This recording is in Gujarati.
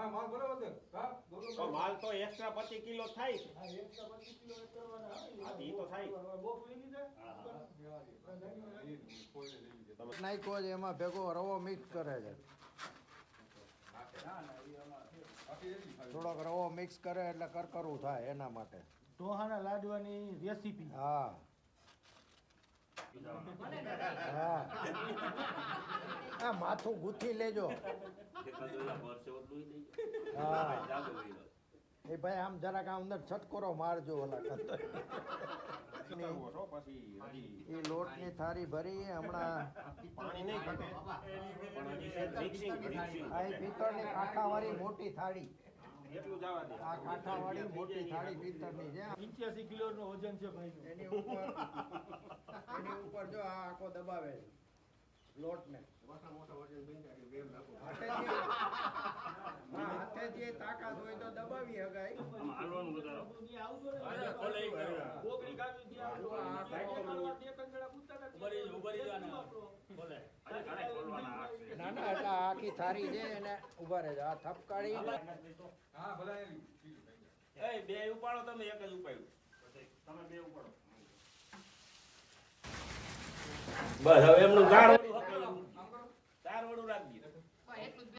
હા માલ બરાબર છે. હા માલ તો એક્સ્ટ્રા પચીસ કિલો થાય. છે. કિલો કરવાના હા, ઈ તો થાય. બોક્સ લઈ લીધા? હા, હા. તમે એમાં ભેગો રવો મિક્સ કરે છે. થોડોક રવો મિક્સ કરે એટલે કરકરું થાય એના માટે. ટોહાના લાડવાની રેસીપી હા. હા. આ માથું ગુથી લેજો. એ ભાઈ આમ જરાક આમ અંદર છટકોરો મારજો ઓલા છો, પછી હજી થાળી ભરી હમણાં એ કાંઠાવાળી મોટી થાળી. આ કાંઠાવાળી મોટી થાળી પિત્તળની છે પંચ્યાસી કિલોનું વજન છે ભાઈ. એની ઉપર એની ઉપર જો આ આખો દબાવે લોટને. હાથેથી હા, હાથેથી તાકાત હોય તો દબાવી હગાય. ના ના એટલે આખી થારી છે એને ઊભા રહેજો. આ થપકાળી હા બધા એ બે ઉપાડો તમે એક જ ઉપાડ્યું. તમે બે ઉપાડો. બસ હવે એમનું ગાળ.